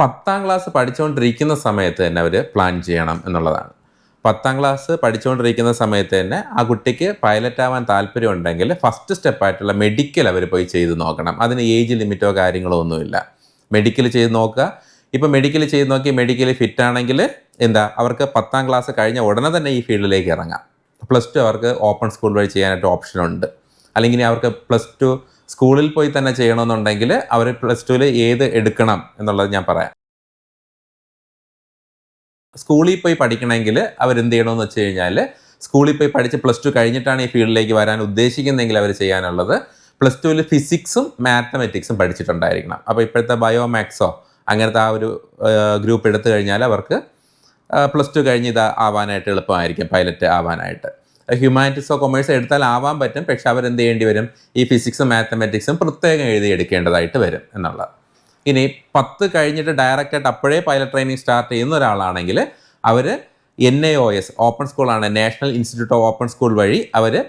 പത്താം ക്ലാസ് പഠിച്ചുകൊണ്ടിരിക്കുന്ന സമയത്ത് തന്നെ അവർ പ്ലാൻ ചെയ്യണം എന്നുള്ളതാണ്. പത്താം ക്ലാസ് പഠിച്ചുകൊണ്ടിരിക്കുന്ന സമയത്ത് തന്നെ ആ കുട്ടിക്ക് പൈലറ്റ് ആവാൻ താല്പര്യം ഉണ്ടെങ്കിൽ ഫസ്റ്റ് സ്റ്റെപ്പായിട്ടുള്ള മെഡിക്കൽ അവർ പോയി ചെയ്ത് നോക്കണം. അതിന് ഏജ് ലിമിറ്റോ കാര്യങ്ങളോ ഒന്നുമില്ല. മെഡിക്കൽ ചെയ്ത് നോക്കുക. ഇപ്പോൾ മെഡിക്കൽ ചെയ്ത് നോക്കി മെഡിക്കൽ ഫിറ്റ് ആണെങ്കിൽ എന്താ? അവർക്ക് പത്താം ക്ലാസ് കഴിഞ്ഞ ഉടനെ തന്നെ ഈ ഫീൽഡിലേക്ക് ഇറങ്ങാം. പ്ലസ് ടു അവർക്ക് ഓപ്പൺ സ്കൂൾ വഴി ചെയ്യാനായിട്ട് ഓപ്ഷനുണ്ട് അല്ലെങ്കിൽ അവർക്ക് പ്ലസ് ടു സ്കൂളിൽ പോയി തന്നെ ചെയ്യണമെന്നുണ്ടെങ്കിൽ അവർ പ്ലസ് ടുവിൽ ഏത് എടുക്കണം എന്നുള്ളത് ഞാൻ പറയാം. സ്കൂളിൽ പോയി പഠിക്കണമെങ്കിൽ അവരെന്ത് ചെയ്യണമെന്ന് വെച്ച് കഴിഞ്ഞാൽ സ്കൂളിൽ പോയി പഠിച്ച് പ്ലസ് ടു കഴിഞ്ഞിട്ടാണ് ഈ ഫീൽഡിലേക്ക് വരാൻ ഉദ്ദേശിക്കുന്നതെങ്കിൽ അവർ ചെയ്യാനുള്ളത് പ്ലസ് ടുവിൽ ഫിസിക്സും മാത്തമെറ്റിക്സും പഠിച്ചിട്ടുണ്ടായിരിക്കണം. അപ്പോൾ ഇപ്പോഴത്തെ ബയോ മാത്സോ അങ്ങനത്തെ ആ ഒരു ഗ്രൂപ്പ് എടുത്തു കഴിഞ്ഞാൽ അവർക്ക് പ്ലസ് ടു കഴിഞ്ഞ് ഇത് ആവാനായിട്ട് എളുപ്പമായിരിക്കും പൈലറ്റ് ആവാനായിട്ട്. ഹ്യൂമാനിറ്റീസോ കൊമേഴ്സോ എടുത്താൽ ആവാൻ പറ്റും. പക്ഷെ അവരെന്ത് ചെയ്യേണ്ടി വരും? ഈ ഫിസിക്സും മാത്തമെറ്റിക്സും പ്രത്യേകം എഴുതി എടുക്കേണ്ടതായിട്ട് വരും എന്നുള്ളത്. ഇനി പത്ത് കഴിഞ്ഞിട്ട് ഡയറക്റ്റായിട്ട് അപ്പോഴേ പൈലറ്റ് ട്രെയിനിങ് സ്റ്റാർട്ട് ചെയ്യുന്ന ഒരാളാണെങ്കിൽ അവർ N A O S open സ്കൂളാണ് national institute of open school വഴി അവർ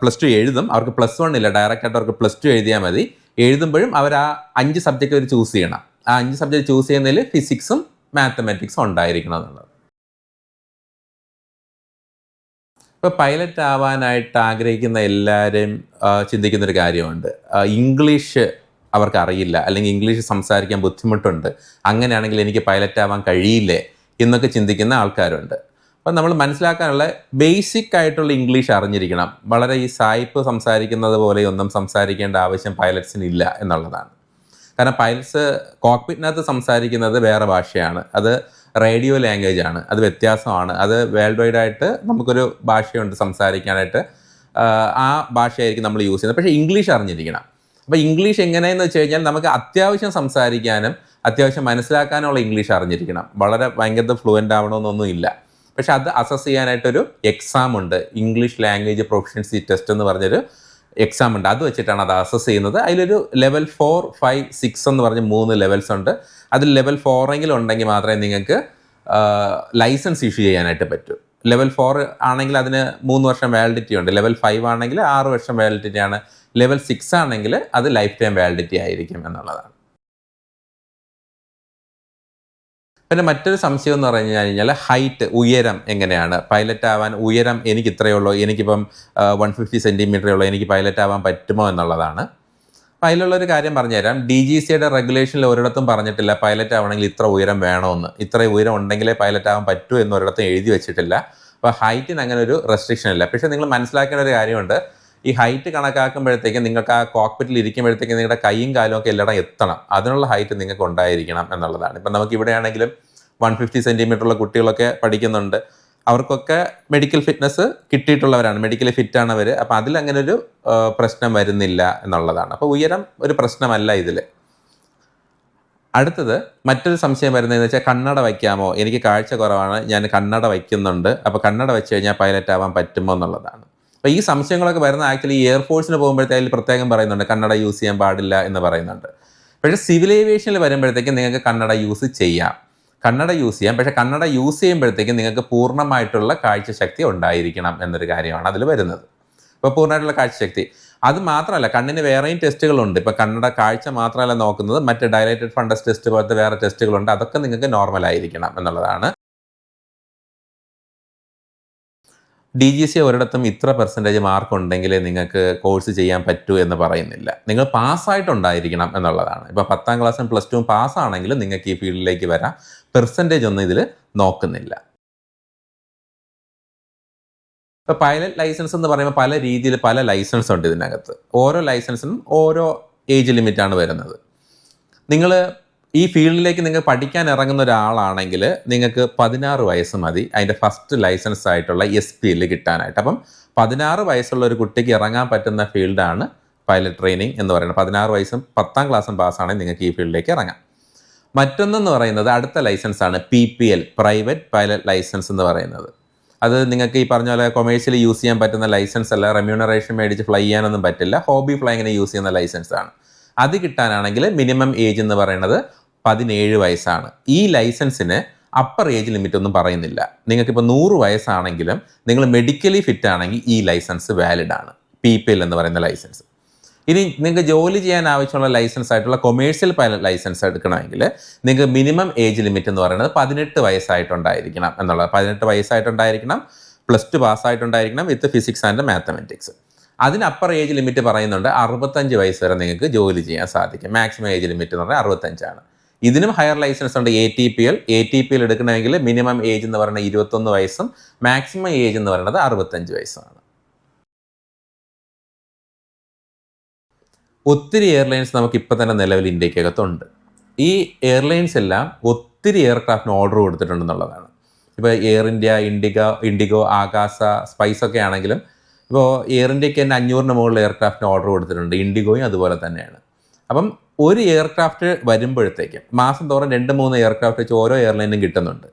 പ്ലസ് ടു എഴുതും. അവർക്ക് പ്ലസ് വൺ ഇല്ല. ഡയറക്റ്റായിട്ട് അവർക്ക് പ്ലസ് ടു എഴുതിയാൽ മതി. എഴുതുമ്പോഴും അവർ ആ അഞ്ച് സബ്ജക്റ്റ് അവർ ചൂസ് ചെയ്യണം. ആ അഞ്ച് സബ്ജക്റ്റ് ചൂസ് ചെയ്യുന്നതിൽ ഫിസിക്സും മാത്തമാറ്റിക്സും ഉണ്ടായിരിക്കണം എന്നുള്ളത്. ഇപ്പോൾ പൈലറ്റ് ആവാനായിട്ട് ആഗ്രഹിക്കുന്ന എല്ലാവരും ചിന്തിക്കുന്ന ഒരു കാര്യമുണ്ട്. ഇംഗ്ലീഷ് അവർക്ക് അറിയില്ല അല്ലെങ്കിൽ ഇംഗ്ലീഷ് സംസാരിക്കാൻ ബുദ്ധിമുട്ടുണ്ട് അങ്ങനെയാണെങ്കിൽ എനിക്ക് പൈലറ്റ് ആവാൻ കഴിയില്ലേ എന്നൊക്കെ ചിന്തിക്കുന്ന ആൾക്കാരുണ്ട്. അപ്പം നമ്മൾ മനസ്സിലാക്കാനുള്ള ബേസിക് ആയിട്ടുള്ള ഇംഗ്ലീഷ് അറിഞ്ഞിരിക്കണം. വളരെ ഈ സായിപ്പ് സംസാരിക്കുന്നത് പോലെ ഒന്നും സംസാരിക്കേണ്ട ആവശ്യം പൈലറ്റ്സിന് ഇല്ല എന്നുള്ളതാണ്. കാരണം പൈലറ്റ്സ് കോക്പിറ്റിനകത്ത് സംസാരിക്കുന്നത് വേറെ ഭാഷയാണ്. അത് റേഡിയോ ലാംഗ്വേജ് ആണ്. അത് വ്യത്യാസമാണ്. അത് വേൾഡ് വൈഡ് ആയിട്ട് നമുക്കൊരു ഭാഷയുണ്ട് സംസാരിക്കാനായിട്ട്. ആ ഭാഷയായിരിക്കും നമ്മൾ യൂസ് ചെയ്യുന്നത്. പക്ഷേ ഇംഗ്ലീഷ് അറിഞ്ഞിരിക്കണം. അപ്പോൾ ഇംഗ്ലീഷ് എങ്ങനെയെന്ന് വെച്ച് കഴിഞ്ഞാൽ നമുക്ക് അത്യാവശ്യം സംസാരിക്കാനും അത്യാവശ്യം മനസ്സിലാക്കാനുള്ള ഇംഗ്ലീഷ് അറിഞ്ഞിരിക്കണം. വളരെ ഭയങ്കര ഫ്ലുവന്റ് ആവണമെന്നൊന്നും ഇല്ല. പക്ഷെ അത് അസസ് ചെയ്യാനായിട്ടൊരു എക്സാം ഉണ്ട്. ഇംഗ്ലീഷ് ലാംഗ്വേജ് പ്രൊഫഷൻസി ടെസ്റ്റ് എന്ന് പറഞ്ഞൊരു എക്സാം ഉണ്ട്. അത് വെച്ചിട്ടാണ് അത് അസസ് ചെയ്യുന്നത്. അതിലൊരു ലെവൽ ഫോർ ഫൈവ് സിക്സ് എന്ന് പറഞ്ഞ് മൂന്ന് ലെവൽസ് ഉണ്ട്. അതിൽ ലെവൽ ഫോറെങ്കിലും ഉണ്ടെങ്കിൽ മാത്രമേ നിങ്ങൾക്ക് ലൈസൻസ് ഇഷ്യൂ ചെയ്യാനായിട്ട് പറ്റൂ. ലെവൽ ഫോർ ആണെങ്കിൽ അതിന് മൂന്ന് വർഷം വാലിഡിറ്റി ഉണ്ട്. ലെവൽ ഫൈവ് ആണെങ്കിൽ ആറ് വർഷം വാലിഡിറ്റി ആണ്. ലെവൽ സിക്സ് ആണെങ്കിൽ അത് ലൈഫ് ടൈം വാലിഡിറ്റി ആയിരിക്കും എന്നുള്ളതാണ്. പിന്നെ മറ്റൊരു സംശയം എന്ന് പറഞ്ഞു കഴിഞ്ഞാൽ ഹൈറ്റ് ഉയരം എങ്ങനെയാണ്? പൈലറ്റ് ആവാൻ ഉയരം എനിക്ക് ഇത്രയേ ഉള്ളൂ. എനിക്കിപ്പം വൺ ഫിഫ്റ്റി സെന്റിമീറ്ററേ ഉള്ളൂ. എനിക്ക് പൈലറ്റ് ആവാൻ പറ്റുമോ എന്നുള്ളതാണ്. അപ്പം അതിലുള്ളൊരു കാര്യം പറഞ്ഞുതരാം. ഡി ജി സിയുടെ റെഗുലേഷനിൽ ഒരിടത്തും പറഞ്ഞിട്ടില്ല പൈലറ്റ് ആവണമെങ്കിൽ ഇത്ര ഉയരം വേണമെന്ന്. ഇത്ര ഉയരം ഉണ്ടെങ്കിലേ പൈലറ്റ് ആവാൻ പറ്റൂ എന്ന് ഒരിടത്തും എഴുതി വെച്ചിട്ടില്ല. അപ്പോൾ ഹൈറ്റിന് അങ്ങനെ ഒരു റെസ്ട്രിക്ഷൻ ഇല്ല. പക്ഷേ നിങ്ങൾ മനസ്സിലാക്കേണ്ട ഒരു കാര്യമുണ്ട്. ഈ ഹൈറ്റ് കണക്കാക്കുമ്പോഴത്തേക്കും നിങ്ങൾക്ക് ആ കോക്പിറ്റിൽ ഇരിക്കുമ്പോഴത്തേക്കും നിങ്ങളുടെ കൈയും കാലും ഒക്കെ എല്ലായിടം എത്തണം. അതിനുള്ള ഹൈറ്റ് നിങ്ങൾക്ക് ഉണ്ടായിരിക്കണം എന്നുള്ളതാണ്. ഇപ്പം നമുക്ക് ഇവിടെയാണെങ്കിലും വൺ ഫിഫ്റ്റി സെന്റിമീറ്ററുള്ള കുട്ടികളൊക്കെ പഠിക്കുന്നുണ്ട്. അവർക്കൊക്കെ മെഡിക്കൽ ഫിറ്റ്നസ് കിട്ടിയിട്ടുള്ളവരാണ്. മെഡിക്കലി ഫിറ്റാണ് അവർ അപ്പോൾ അതിൽ അങ്ങനെ ഒരു പ്രശ്നം വരുന്നില്ല എന്നുള്ളതാണ്. അപ്പോൾ ഉയരം ഒരു പ്രശ്നമല്ല ഇതിൽ അടുത്തത് മറ്റൊരു സംശയം വരുന്നതെന്ന് വെച്ചാൽ കണ്ണട വയ്ക്കാമോ? എനിക്ക് കാഴ്ച കുറവാണ്. ഞാൻ കണ്ണട വയ്ക്കുന്നുണ്ട്. അപ്പോൾ കണ്ണട വെച്ച് കഴിഞ്ഞാൽ പൈലറ്റ് ആവാൻ പറ്റുമോ എന്നുള്ളതാണ്. അപ്പോൾ ഈ സംശയങ്ങളൊക്കെ വരുന്ന ആക്ച്വലി എയർഫോഴ്സിന് പോകുമ്പോഴത്തേക്കും പ്രത്യേകം പറയുന്നുണ്ട്. കണ്ണട യൂസ് ചെയ്യാൻ പാടില്ല എന്ന് പറയുന്നുണ്ട്. പക്ഷേ സിവിൽ ഏവിയേഷനിൽ വരുമ്പോഴത്തേക്കും നിങ്ങൾക്ക് കണ്ണട യൂസ് ചെയ്യാം. കണ്ണട യൂസ് ചെയ്യാം. പക്ഷേ കണ്ണട യൂസ് ചെയ്യുമ്പോഴത്തേക്കും നിങ്ങൾക്ക് പൂർണമായിട്ടുള്ള കാഴ്ചശക്തി ഉണ്ടായിരിക്കണം എന്നൊരു കാര്യമാണ് അതിൽ വരുന്നത്. ഇപ്പോൾ പൂർണമായിട്ടുള്ള കാഴ്ചശക്തി. അത് മാത്രമല്ല കണ്ണിന് വേറെയും ടെസ്റ്റുകളുണ്ട്. ഇപ്പോൾ കണ്ണട കാഴ്ച മാത്രമല്ല നോക്കുന്നത്. മറ്റ് ഡയലേറ്റഡ് ഫണ്ടസ് ടെസ്റ്റ് പോലത്തെ വേറെ ടെസ്റ്റുകളുണ്ട് അതൊക്കെ നിങ്ങൾക്ക് നോർമൽ ആയിരിക്കണം എന്നുള്ളതാണ് ഡി ജി സി ഒരിടത്തും ഇത്ര പെർസെന്റേജ് മാർക്ക് ഉണ്ടെങ്കിലേ നിങ്ങൾക്ക് കോഴ്സ് ചെയ്യാൻ പറ്റൂ എന്ന് പറയുന്നില്ല. നിങ്ങൾ പാസ്സായിട്ടുണ്ടായിരിക്കണം എന്നുള്ളതാണ്. ഇപ്പോൾ പത്താം ക്ലാസ്സും പ്ലസ് ടുവും പാസ്സാണെങ്കിലും നിങ്ങൾക്ക് ഈ ഫീൽഡിലേക്ക് വരാം. പെർസെന്റേജ് ഒന്നും ഇതിൽ നോക്കുന്നില്ല. ഇപ്പോൾ പൈലറ്റ് ലൈസൻസ് എന്ന് പറയുമ്പോൾ പല രീതിയിൽ പല ലൈസൻസ് ഉണ്ട് ഇതിനകത്ത്. ഓരോ ലൈസൻസിനും ഓരോ ഏജ് ലിമിറ്റാണ് വരുന്നത്. നിങ്ങൾ ഈ ഫീൽഡിലേക്ക് നിങ്ങൾ പഠിക്കാൻ ഇറങ്ങുന്ന ഒരാളാണെങ്കിൽ നിങ്ങൾക്ക് പതിനാറ് വയസ്സ് മതി. അതിന്റെ ഫസ്റ്റ് ലൈസൻസ് ആയിട്ടുള്ള എസ് പി എൽ കിട്ടാനായിട്ട്. അപ്പം പതിനാറ് വയസ്സുള്ള ഒരു കുട്ടിക്ക് ഇറങ്ങാൻ പറ്റുന്ന ഫീൽഡാണ് പൈലറ്റ് ട്രെയിനിങ് എന്ന് പറയുന്നത്. പതിനാറ് വയസ്സും പത്താം ക്ലാസ്സും പാസ്സാണെങ്കിൽ നിങ്ങൾക്ക് ഈ ഫീൽഡിലേക്ക് ഇറങ്ങാം. മറ്റൊന്നെന്ന് പറയുന്നത് അടുത്ത ലൈസൻസ് ആണ് P P L private pilot licence എന്ന് പറയുന്നത്. അത് നിങ്ങൾക്ക് ഈ പറഞ്ഞ പോലെ കൊമേഴ്ഷ്യലി യൂസ് ചെയ്യാൻ പറ്റുന്ന ലൈസൻസ് അല്ല റെമ്യൂണറേഷൻ മേടിച്ച് ഫ്ലൈ ചെയ്യാനൊന്നും പറ്റില്ല. ഹോബി ഫ്ലൈങ്ങിന് യൂസ് ചെയ്യുന്ന ലൈസൻസ് ആണ്. അത് കിട്ടാനാണെങ്കിൽ മിനിമം ഏജ് എന്ന് പറയുന്നത് പതിനേഴ് വയസ്സാണ്. ഈ ലൈസൻസിന് അപ്പർ ഏജ് ലിമിറ്റ് ഒന്നും പറയുന്നില്ല. നിങ്ങൾക്കിപ്പോൾ നൂറ് വയസ്സാണെങ്കിലും നിങ്ങൾ മെഡിക്കലി ഫിറ്റ് ആണെങ്കിൽ ഈ ലൈസൻസ് വാലിഡ് ആണ്. പി പി എൽ എന്ന് പറയുന്ന ലൈസൻസ്. ഇനി നിങ്ങൾക്ക് ജോലി ചെയ്യാൻ ആവശ്യമുള്ള ലൈസൻസ് ആയിട്ടുള്ള കൊമേഴ്സ്യൽ പൈലറ്റ് ലൈസൻസ് എടുക്കണമെങ്കിൽ നിങ്ങൾക്ക് മിനിമം ഏജ് ലിമിറ്റ് എന്ന് പറയുന്നത് പതിനെട്ട് വയസ്സായിട്ടുണ്ടായിരിക്കണം എന്നുള്ളത് പതിനെട്ട് വയസ്സായിട്ടുണ്ടായിരിക്കണം പ്ലസ് ടു പാസ്സായിട്ടുണ്ടായിരിക്കണം വിത്ത് ഫിസിക്സ് ആൻഡ് മാത്തമെറ്റിക്സ് അതിന് അപ്പർ ഏജ് ലിമിറ്റ് പറയുന്നുണ്ട് അറുപത്തഞ്ച് വയസ്സ് വരെ നിങ്ങൾക്ക് ജോലി ചെയ്യാൻ സാധിക്കും. മാക്സിമം ഏജ് ലിമിറ്റ് എന്ന് പറഞ്ഞാൽ അറുപത്തഞ്ചാണ്. ഇതിനും ഹയർ ലൈസൻസ് ഉണ്ട് A T P L A T P L എടുക്കണമെങ്കിൽ മിനിമം ഏജ് എന്ന് പറയുന്നത് ഇരുപത്തൊന്ന് വയസ്സും മാക്സിമം ഏജ് എന്ന് പറയുന്നത് അറുപത്തഞ്ച് വയസ്സാണ് ഒത്തിരി എയർലൈൻസ് നമുക്ക് ഇപ്പം തന്നെ നിലവിൽ ഇന്ത്യക്കകത്തുണ്ട്. ഈ എയർലൈൻസ് എല്ലാം ഒത്തിരി എയർക്രാഫ്റ്റിന് ഓർഡർ കൊടുത്തിട്ടുണ്ടെന്നുള്ളതാണ്. ഇപ്പോൾ Air India IndiGo IndiGo Akasa spice ഒക്കെ ആണെങ്കിലും ഇപ്പോൾ എയർ ഇന്ത്യയ്ക്ക് തന്നെ അഞ്ഞൂറിന് മുകളിൽ എയർക്രാഫ്റ്റിന് ഓർഡർ കൊടുത്തിട്ടുണ്ട്. ഇൻഡിഗോയും അതുപോലെ തന്നെയാണ്. അപ്പം ഒരു എയർക്രാഫ്റ്റ് വരുമ്പോഴത്തേക്കും മാസം തോറും രണ്ട് മൂന്ന് എയർക്രാഫ്റ്റ് വെച്ച് ഓരോ എയർലൈനും കിട്ടുന്നുണ്ട്.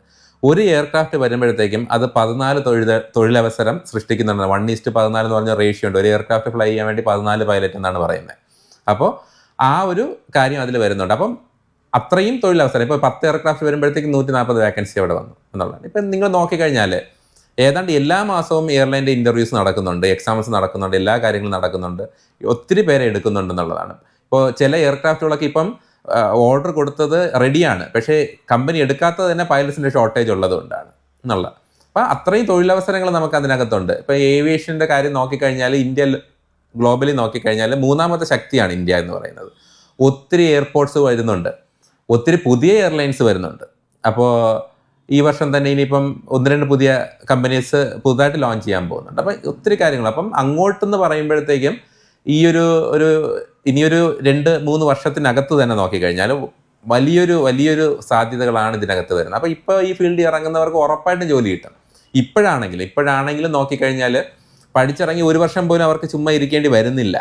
ഒരു എയർക്രാഫ്റ്റ് വരുമ്പോഴത്തേക്കും അത് പതിനാല് തൊഴിൽ തൊഴിലവസരം സൃഷ്ടിക്കുന്നുണ്ട്. വൺ ഈസ്റ്റ് പതിനാല് എന്ന് പറഞ്ഞ റേഷ്യോ ഉണ്ട്. ഒരു എയർക്രാഫ്റ്റ് ഫ്ലൈ ചെയ്യാൻ വേണ്ടി പതിനാല് പൈലറ്റ് എന്നാണ് പറയുന്നത്. അപ്പോൾ ആ ഒരു കാര്യം അതിൽ വരുന്നുണ്ട്. അപ്പം അത്രയും തൊഴിലവസരം. ഇപ്പോൾ പത്ത് എയർക്രാഫ്റ്റ് വരുമ്പോഴത്തേക്കും നൂറ്റി നാൽപ്പത് വേക്കൻസി അവിടെ വന്നു എന്നുള്ളതാണ്. ഇപ്പം നിങ്ങൾ നോക്കിക്കഴിഞ്ഞാൽ ഏതാണ്ട് എല്ലാ മാസവും എയർലൈന്റെ ഇന്റർവ്യൂസ് നടക്കുന്നുണ്ട്. എക്സാംസ് നടക്കുന്നുണ്ട്. എല്ലാ കാര്യങ്ങളും നടക്കുന്നുണ്ട്. ഒത്തിരി പേരെ എടുക്കുന്നുണ്ടെന്നുള്ളതാണ് ഇപ്പോൾ ചില എയർക്രാഫ്റ്റുകളൊക്കെ ഇപ്പം ഓർഡർ കൊടുത്തത് റെഡിയാണ് പക്ഷേ കമ്പനി എടുക്കാത്തത് തന്നെ പൈലറ്റ്സിന്റെ ഷോർട്ടേജ് ഉള്ളതുകൊണ്ടാണ് എന്നുള്ള അപ്പോൾ അത്രയും തൊഴിലവസരങ്ങൾ നമുക്ക് അതിനകത്തുണ്ട് ഇപ്പോൾ ഏവിയേഷന്റെ കാര്യം നോക്കിക്കഴിഞ്ഞാൽ ഇന്ത്യ ഗ്ലോബലി നോക്കിക്കഴിഞ്ഞാൽ മൂന്നാമത്തെ ശക്തിയാണ് ഇന്ത്യ എന്ന് പറയുന്നത്. ഒത്തിരി എയർപോർട്ട്സ് വരുന്നുണ്ട്. ഒത്തിരി പുതിയ എയർലൈൻസ് വരുന്നുണ്ട്. അപ്പോൾ ഈ വർഷം തന്നെ ഇനിയിപ്പം ഒന്ന് രണ്ട് പുതിയ കമ്പനീസ് പുതുതായിട്ട് ലോഞ്ച് ചെയ്യാൻ പോകുന്നുണ്ട്. അപ്പം ഒത്തിരി കാര്യങ്ങൾ. അപ്പം അങ്ങോട്ടെന്ന് പറയുമ്പോഴത്തേക്കും ഈ ഒരു ഒരു ഇനിയൊരു രണ്ട് മൂന്ന് വർഷത്തിനകത്ത് തന്നെ നോക്കിക്കഴിഞ്ഞാൽ വലിയൊരു വലിയൊരു സാധ്യതകളാണ് ഇതിനകത്ത് വരുന്നത്. അപ്പോൾ ഇപ്പോൾ ഈ ഫീൽഡിൽ ഇറങ്ങുന്നവർക്ക് ഉറപ്പായിട്ടും ജോലി കിട്ടും. ഇപ്പോഴാണെങ്കിലും ഇപ്പോഴാണെങ്കിലും നോക്കിക്കഴിഞ്ഞാൽ പഠിച്ചിറങ്ങി ഒരു വർഷം പോലും അവർക്ക് ചുമ്മാ ഇരിക്കേണ്ടി വരുന്നില്ല.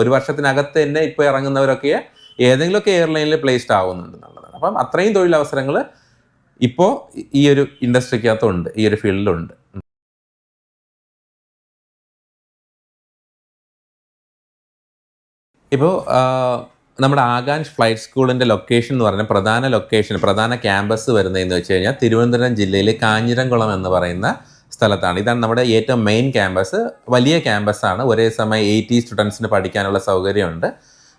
ഒരു വർഷത്തിനകത്ത് തന്നെ ഇപ്പോൾ ഇറങ്ങുന്നവരൊക്കെ ഏതെങ്കിലുമൊക്കെ എയർലൈനിൽ പ്ലേസ്ഡ് ആവുന്നുണ്ട് എന്നുള്ളതാണ്. അപ്പം അത്രയും തൊഴിലവസരങ്ങൾ ഇപ്പോൾ ഈ ഒരു ഇൻഡസ്ട്രിക്കകത്തുണ്ട് ഈ ഒരു ഫീൽഡിലുണ്ട്. ഇപ്പോൾ നമ്മുടെ ആകാശ് ഫ്ലൈറ്റ് സ്കൂളിന്റെ ലൊക്കേഷൻ എന്ന് പറഞ്ഞാൽ പ്രധാന ലൊക്കേഷൻ പ്രധാന ക്യാമ്പസ് വരുന്നതെന്ന് വെച്ച് കഴിഞ്ഞാൽ തിരുവനന്തപുരം ജില്ലയിലെ കാഞ്ഞിരംകുളം എന്ന് പറയുന്ന സ്ഥലത്താണ്. ഇതാണ് നമ്മുടെ ഏറ്റവും മെയിൻ ക്യാമ്പസ് വലിയ ക്യാമ്പസാണ് ഒരേ സമയം എയ്റ്റി സ്റ്റുഡൻസിന് പഠിക്കാനുള്ള സൗകര്യമുണ്ട്.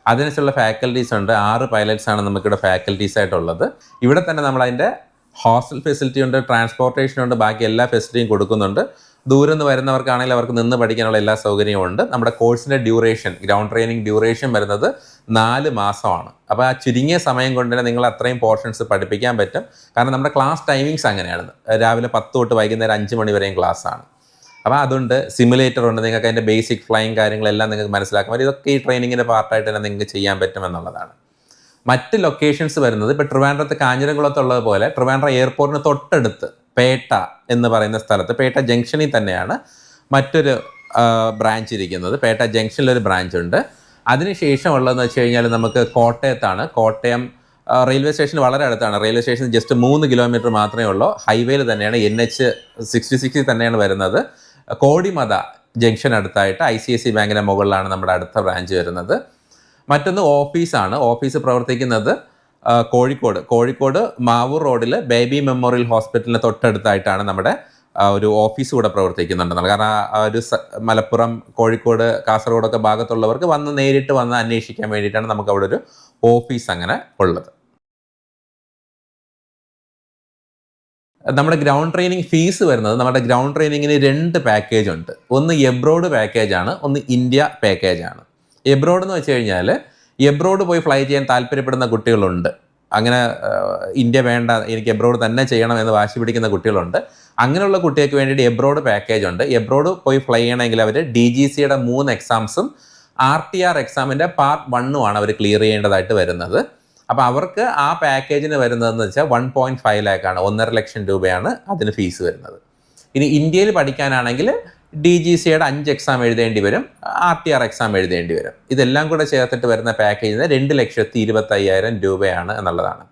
അതിനനുസരിച്ചുള്ള ഫാക്കൽറ്റീസ് ഉണ്ട്. ആറ് പൈലറ്റ്സ് ആണ് നമുക്കിവിടെ ഫാക്കൽറ്റീസ് ആയിട്ടുള്ളത്. ഇവിടെ തന്നെ നമ്മൾ അതിന്റെ ഹോസ്റ്റൽ ഫെസിലിറ്റി ഉണ്ട് ട്രാൻസ്പോർട്ടേഷൻ ഉണ്ട് ബാക്കി എല്ലാ ഫെസിലിറ്റിയും കൊടുക്കുന്നുണ്ട്. ദൂരം നിന്ന് വരുന്നവർക്കാണെങ്കിൽ അവർക്ക് നിന്ന് പഠിക്കാനുള്ള എല്ലാ സൗകര്യവും ഉണ്ട്. നമ്മുടെ കോഴ്സിന്റെ ഡ്യൂറേഷൻ ഗ്രൗണ്ട് ട്രെയിനിങ് ഡ്യൂറേഷൻ വരുന്നത് നാല് മാസമാണ്. അപ്പോൾ ആ ചുരുങ്ങിയ സമയം കൊണ്ട് തന്നെ നിങ്ങൾ അത്രയും പോർഷൻസ് പഠിപ്പിക്കാൻ പറ്റും. കാരണം നമ്മുടെ ക്ലാസ് ടൈമിങ്സ് അങ്ങനെയാണ്. രാവിലെ പത്ത് തൊട്ട് വൈകുന്നേരം അഞ്ച് മണി വരെയും ക്ലാസ് ആണ്. അപ്പോൾ അതുണ്ട് സിമുലേറ്റർ ഉണ്ട്. നിങ്ങൾക്ക് അതിന്റെ ബേസിക് ഫ്ലൈങ് കാര്യങ്ങളെല്ലാം നിങ്ങൾക്ക് മനസ്സിലാക്കാൻ പറ്റും ഇതൊക്കെ ഈ ട്രെയിനിങ്ങിന്റെ പാർട്ടായിട്ട് തന്നെ നിങ്ങൾക്ക് ചെയ്യാൻ പറ്റും എന്നുള്ളതാണ്. മറ്റ് ലൊക്കേഷൻസ് വരുന്നത് ഇപ്പോൾ ട്രിവാൻഡ്രത്ത് കാഞ്ഞിരംകുളത്തുള്ളത് പോലെ ട്രിവാൻഡ്രം എയർപോർട്ടിന് തൊട്ടടുത്ത് പേട്ട എന്ന് പറയുന്ന സ്ഥലത്ത് പേട്ട ജംഗ്ഷനിൽ തന്നെയാണ് മറ്റൊരു ബ്രാഞ്ച് ഇരിക്കുന്നത്. പേട്ട ജംഗ്ഷനിലൊരു ബ്രാഞ്ച് ഉണ്ട്. അതിനുശേഷം ഉള്ളതെന്ന് വെച്ച് കഴിഞ്ഞാൽ നമുക്ക് കോട്ടയത്താണ്. കോട്ടയം റെയിൽവേ സ്റ്റേഷൻ വളരെ അടുത്താണ്. റെയിൽവേ സ്റ്റേഷൻ ജസ്റ്റ് മൂന്ന് കിലോമീറ്റർ മാത്രമേ ഉള്ളൂ. ഹൈവേയിൽ തന്നെയാണ് എൻ എച്ച് സിക്സ്റ്റി സിക്സിൽ തന്നെയാണ് വരുന്നത്. കോടിമത ജംഗ്ഷൻ അടുത്തായിട്ട് ഐ സി ഐ സി ബാങ്കിന്റെ മുകളിലാണ് നമ്മുടെ അടുത്ത ബ്രാഞ്ച് വരുന്നത്. മറ്റൊന്ന് ഓഫീസാണ് ഓഫീസ് പ്രവർത്തിക്കുന്നത് കോഴിക്കോട്. കോഴിക്കോട് മാവൂർ റോഡിൽ ബേബി മെമ്മോറിയൽ ഹോസ്പിറ്റലിന് തൊട്ടടുത്തായിട്ടാണ് നമ്മുടെ ഒരു ഓഫീസ് കൂടെ പ്രവർത്തിക്കുന്നുണ്ട്. കാരണം ആ ഒരു മലപ്പുറം കോഴിക്കോട് കാസർഗോഡൊക്കെ ഭാഗത്തുള്ളവർക്ക് വന്ന് നേരിട്ട് വന്ന് അന്വേഷിക്കാൻ വേണ്ടിയിട്ടാണ് നമുക്ക് അവിടെ ഒരു ഓഫീസ് അങ്ങനെ ഉള്ളത്. നമ്മുടെ ഗ്രൗണ്ട് ട്രെയിനിങ് ഫീസ് വരുന്നത് നമ്മുടെ ഗ്രൗണ്ട് ട്രെയിനിങ്ങിന് രണ്ട് പാക്കേജ് ഉണ്ട്. ഒന്ന് എബ്രോഡ് പാക്കേജ് ആണ് ഒന്ന് ഇന്ത്യ പാക്കേജ് ആണ്. എബ്രോഡ് എന്ന് വെച്ച് കഴിഞ്ഞാൽ എബ്രോഡ് പോയി ഫ്ലൈ ചെയ്യാൻ താല്പര്യപ്പെടുന്ന കുട്ടികളുണ്ട്. അങ്ങനെ ഇന്ത്യ വേണ്ട എനിക്ക് എബ്രോഡ് തന്നെ ചെയ്യണം എന്ന് വാശി പിടിക്കുന്ന കുട്ടികളുണ്ട്. അങ്ങനെയുള്ള കുട്ടികൾക്ക് വേണ്ടിയിട്ട് എബ്രോഡ് പാക്കേജ് ഉണ്ട്. എബ്രോഡ് പോയി ഫ്ലൈ ചെയ്യണമെങ്കിൽ അവർ ഡി ജി സിയുടെ മൂന്ന് എക്സാംസും ആർ ടി ആർ എക്സാമിന്റെ പാർട്ട് വണ്ണുമാണ് അവർ ക്ലിയർ ചെയ്യേണ്ടതായിട്ട് വരുന്നത്. അപ്പോൾ അവർക്ക് ആ പാക്കേജിന് വരുന്നതെന്ന് വെച്ചാൽ വൺ പോയിന്റ് ഫൈവ് ലാക്കാണ് ഒന്നര ലക്ഷം രൂപയാണ് അതിന് ഫീസ് വരുന്നത്. ഇനി ഇന്ത്യയിൽ പഠിക്കാനാണെങ്കിൽ ഡി ജി സിയുടെ അഞ്ച് എക്സാം എഴുതേണ്ടി വരും ആർ ടി ആർ എക്സാം എഴുതേണ്ടി വരും. ഇതെല്ലാം കൂടെ ചേർത്തിട്ട് വരുന്ന പാക്കേജിന് രണ്ട് ലക്ഷത്തി ഇരുപത്തയ്യായിരം രൂപയാണ് എന്നുള്ളതാണ്.